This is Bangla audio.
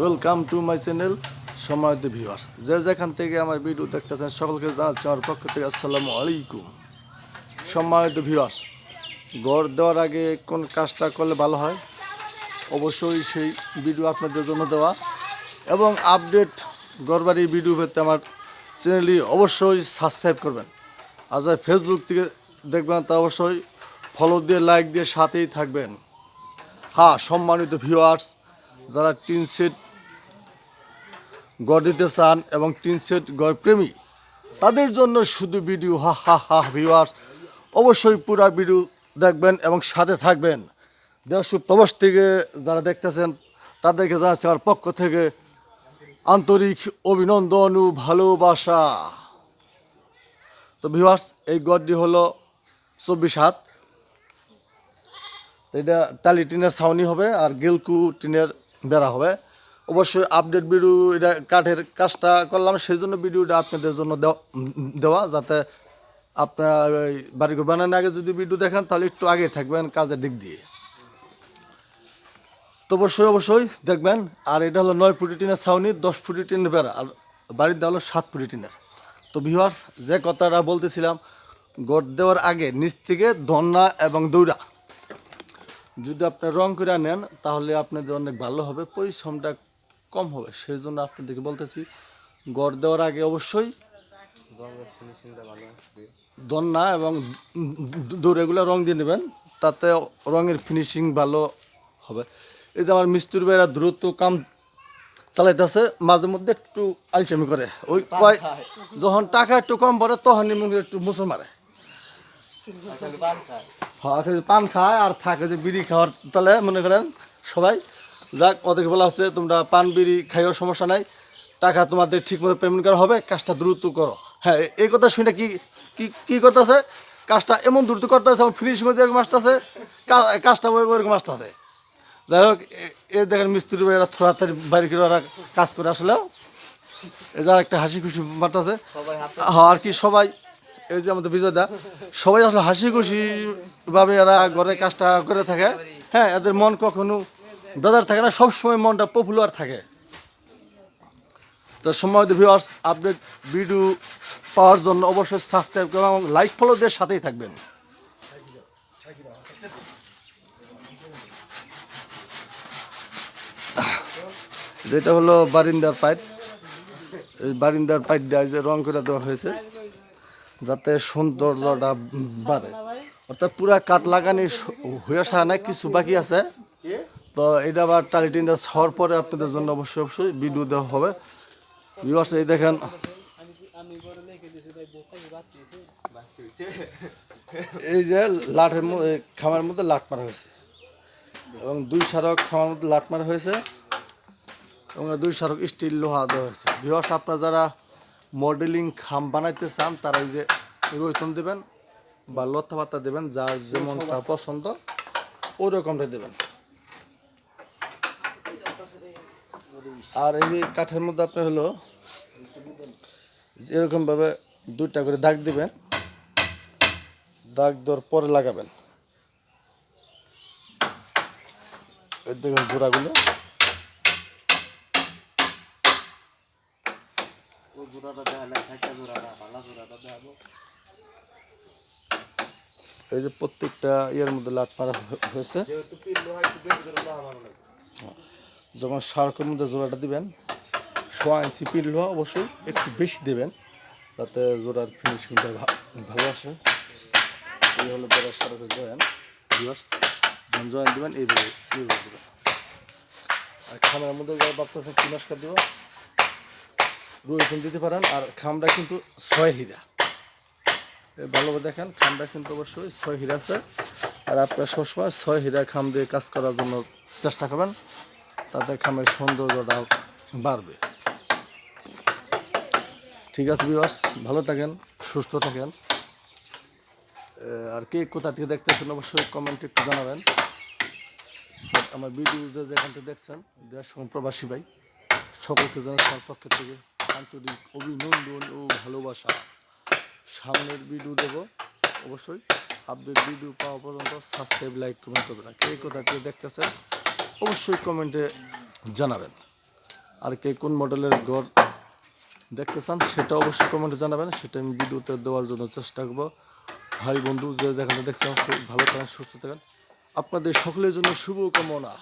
ওয়েলকাম টু মাই চ্যানেল সময়ত ভিউয়ার্স যে যেখান থেকে আমার ভিডিও দেখতেছেন, সকলকে জানাচ্ছি আমার পক্ষ থেকে আসসালামু আলাইকুম। সম্মানিত ভিউয়ার্স গড় দেওয়ার আগে কোন কাজটা করলে ভালো হয়? অবশ্যই সেই ভিডিও আপনাদের জন্য দেওয়া। এবং আপডেট গড়বাড়ির ভিডিও পেতে আমার চ্যানেলটি অবশ্যই সাবস্ক্রাইব করবেন। আর যারা ফেসবুক থেকে দেখবেন তা অবশ্যই ফলো দিয়ে লাইক দিয়ে সাথেই থাকবেন। হ্যাঁ সম্মানিত ভিউয়ার্স যারা টিন সেট গড় দিতে চান এবং টিন সেট গড় প্রেমী তাদের জন্য শুধু ভিডিও, হা হা হা ভিউয়ার্স অবশ্যই পুরা ভিডিও দেখবেন এবং সাথে থাকবেন। দেশ প্রবাস থেকে যারা দেখতেছেন, তাদেরকে জানাচ্ছি আমার পক্ষ থেকে আন্তরিক অভিনন্দন ও ভালোবাসা। তো ভিউয়ার্স এই গড়টি হলো চব্বিশ হাত। এটা টালি টিনের ছাউনি হবে আর গেলকু টিনের বেড়া হবে। অবশ্যই আপডেট ভিডিও এটা কাঠের কাজটা করলাম সেই জন্য ভিডিওটা আপনাদের জন্য দেওয়া- যাতে আপনার ওই বাড়ি ঘর বানানোর আগে যদি ভিডিও দেখেন, তাহলে একটু আগে থাকবেন কাজের দিক দিয়ে। তো অবশ্যই অবশ্যই দেখবেন, আর এটা হলো নয় ফুটি টিনের ছাউনি, দশ ফুটি টিনের বেড়া, আর বাড়ির দেওয়া হলো সাত ফুটি টিনের। তো ভিউয়ার্স যে কথাটা বলতেছিলাম, গড় দেওয়ার আগে নিচ থেকে ধন্না এবং দৌড়া। যদি আপনি রং করে নেন তাহলে আপনাদের অনেক ভালো হবে, পরিশ্রমটা কম হবে সেই জন্য আপনাদেরকে বলতেছি গড় দেওয়ার আগে অবশ্যই দন্না এবং দৌড়েগুলো রং দিয়ে নেবেন তাতে রঙের ফিনিশিং ভালো হবে। এই যে আমার মিস্ত্রি ভাইরা দ্রুত কাম চালাইতেছে মাঝে মধ্যে একটু আলচামি করে। ওই কয় যখন টাকা একটু কম পড়ে তখন একটু মুসল মারে। হ্যাঁ পান খায় আর থাকে যে বিড়ি খাওয়ার তাহলে মনে করেন সবাই যাক ওদেরকে বলা হচ্ছে তোমরা পান বিড়ি খাইও সমস্যা নাই। টাকা তোমাদের ঠিক মতো পেমেন্ট করা হবে কাজটা দ্রুত করো। হ্যাঁ এই কথা শুনে কি কি করতেছে? কাজটা এমন দ্রুত করতেছে এবং ফিনিশিং যেরকম আসতেছে কাজটা ওই ওরকম আসতেছে। যাই হোক এ- দেখেন মিস্ত্রি ভাইয়েরা থোড়া তাড়ি বাড়ি করে ওরা কাজ করে আসলেও এদের একটা হাসি খুশি মারতেছে। হ্যাঁ আর কি সবাই এই যে আমাদের বিজয় দা সবাই আসলে হাসি খুশি ভাবে এরা ঘরে কাজটা করে থাকে। হ্যাঁ এদের মন কখনো বেজার থাকে না, সবসময় মনটা পপুলার থাকে। তো সময় ভিউয়ার্স আপডেট ভিডিও পাওয়ার জন্য অবশ্যই সাবস্ক্রাইব করবেন এবং লাইক ফলোদের সাথেই থাকবেন। যেটা হলো বারিন্দার পাইপ। এই বারিন্দার পাইপটা যে রং করে দেওয়া হয়েছে, যাতে সৌন্দর্যটা বাড়ে। অর্থাৎ পুরা কাঠ লাগানি হয়ে আসা নাই, কিছু বাকি আছে। তো এটা আবার টালিটিনটা হওয়ার পরে আপনাদের জন্য অবশ্যই অবশ্যই ভিডিও দেওয়া হবে। ভিউয়ার্স এই দেখেন। এই যে লাঠের মধ্যে খামার মধ্যে লাট মারা হয়েছে। এবং দুই সারক খামার মধ্যে লাট মারা হয়েছে। এবং দুই সারক স্টিল লোহা দেওয়া হয়েছে। ভিউয়ার্স আপনারা যারা মডেলিং খাম বানাইতে চান, তারা এই যে রৈতন দেবেন বা লতা পাতা দেবেন, যার যেমন তা পছন্দ, ওই রকমটা দেবেন। আর এই যে কাঠের মধ্যে আপনার হলো এরকম ভাবে দুইটা করে দাগ দিবেন। দাগ দেওয়ার পরে লাগাবেন। দেখুন জোড়াগুলো। এই যে প্রত্যেকটা ইয়ের মধ্যে লাট মারা হয়েছে। যখন শার্কের মধ্যে জোড়াটা দিবেন, সোয়া ইঞ্চি পিন লোহা অবশ্যই একটু বেশি দেবেন তাতে জোড়ার ফিনিশিংটা ভালো আসে। এই হলো বড় শার্কের জয়েন যখন জয়েন দেবেন এইভাবে দেবেন। আর খামের মধ্যে যারা ভাবতেছে কি নস্কার দেবো রুইফুল দিতে পারেন, আর খামটা কিন্তু ছয় হীরা। ভালোভাবে দেখেন, খামটা কিন্তু অবশ্যই ছয় হীরা আছে। আর আপনারা সবসময় ছয় হীরা খাম দিয়ে কাজ করার জন্য চেষ্টা করবেন। তাতে খামের সৌন্দর্যটা বাড়বে। ঠিক আছে বিবাস ভালো থাকেন, সুস্থ থাকেন। আর কে কোথা থেকে দেখতেছেন অবশ্যই কমেন্টে একটু জানাবেন। আমার ভিডিও যেখান থেকে দেখছেন, দেশ প্রবাসী ভাই, সকলকে জানাচ্ছি আমার পক্ষ থেকে আন্তরিক অভিনন্দন ও ভালোবাসা। সামনের ভিডিও দেব অবশ্যই আপডেট ভিডিও পাওয়া পর্যন্ত সাবস্ক্রাইব লাইক কমেন্ট করবেন। কে কোথা থেকে দেখতেছেন অবশ্যই কমেন্টে জানাবেন। আর কে কোন মডেলের ঘর দেখতে চান, সেটা অবশ্যই কমেন্টে জানাবেন। সেটা আমি ভিডিওতে দেওয়ার জন্য চেষ্টা করব। ভাই, বন্ধু, যে যেখানে দেখছেন ভালো থাকেন, সুস্থ থাকেন। আপনাদের সকলের জন্য শুভ কামনা